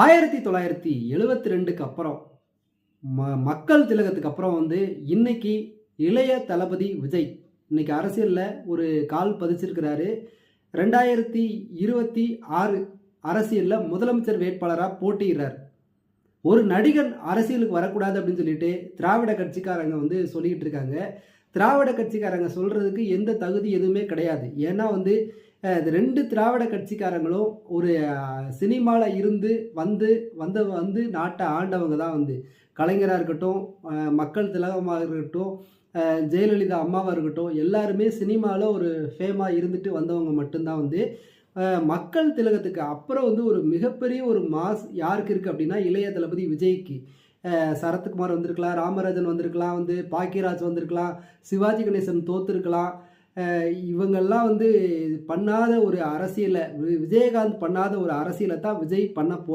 ஆயிரத்தி தொள்ளாயிரத்தி எழுபத்தி ரெண்டுக்கு அப்புறம் ம மக்கள் திலகத்துக்கு அப்புறம் வந்து இன்னைக்கு இளைய தளபதி விஜய் இன்னைக்கு அரசியலில் ஒரு கால் பதிச்சிருக்கிறாரு. ரெண்டாயிரத்தி இருபத்தி ஆறு அரசியலில் முதலமைச்சர் வேட்பாளராக போட்டியிடுறார். ஒரு நடிகன் அரசியலுக்கு வரக்கூடாது அப்படின்னு சொல்லிட்டு திராவிட கட்சிக்காரங்க வந்து சொல்லிக்கிட்டு இருக்காங்க. திராவிட கட்சிக்காரங்க சொல்கிறதுக்கு எந்த தகுதி எதுவுமே கிடையாது. ஏன்னா வந்து ரெண்டு திராவிட கட்சிக்காரங்களும் ஒரு சினிமாவில் இருந்து வந்து வந்த வந்து நாட்டை ஆண்டவங்க தான் வந்து. கலைஞராக இருக்கட்டும் மக்கள் திலகமாக இருக்கட்டும் ஜெயலலிதா அம்மாவாக இருக்கட்டும் எல்லாருமே சினிமாவில் ஒரு ஃபேமாக இருந்துட்டு வந்தவங்க மட்டும்தான் வந்து மக்கள் திலகத்துக்கு அப்புறம் வந்து ஒரு மிகப்பெரிய ஒரு மாஸ் யாருக்கு இருக்குது அப்படின்னா இளைய தளபதி விஜய்க்கு. சரத்குமார் வந்திருக்கலாம் ராமராஜன் வந்திருக்கலாம் வந்து பாக்கியராஜ் வந்திருக்கலாம் சிவாஜி கணேசன் தோத்துருக்கலாம். இவங்கள்லாம் இவங்கெல்லாம் வந்து பண்ணாத ஒரு அரசியலை விஜயகாந்த் பண்ணாத ஒரு அரசியலை தான் விஜய் பண்ண போ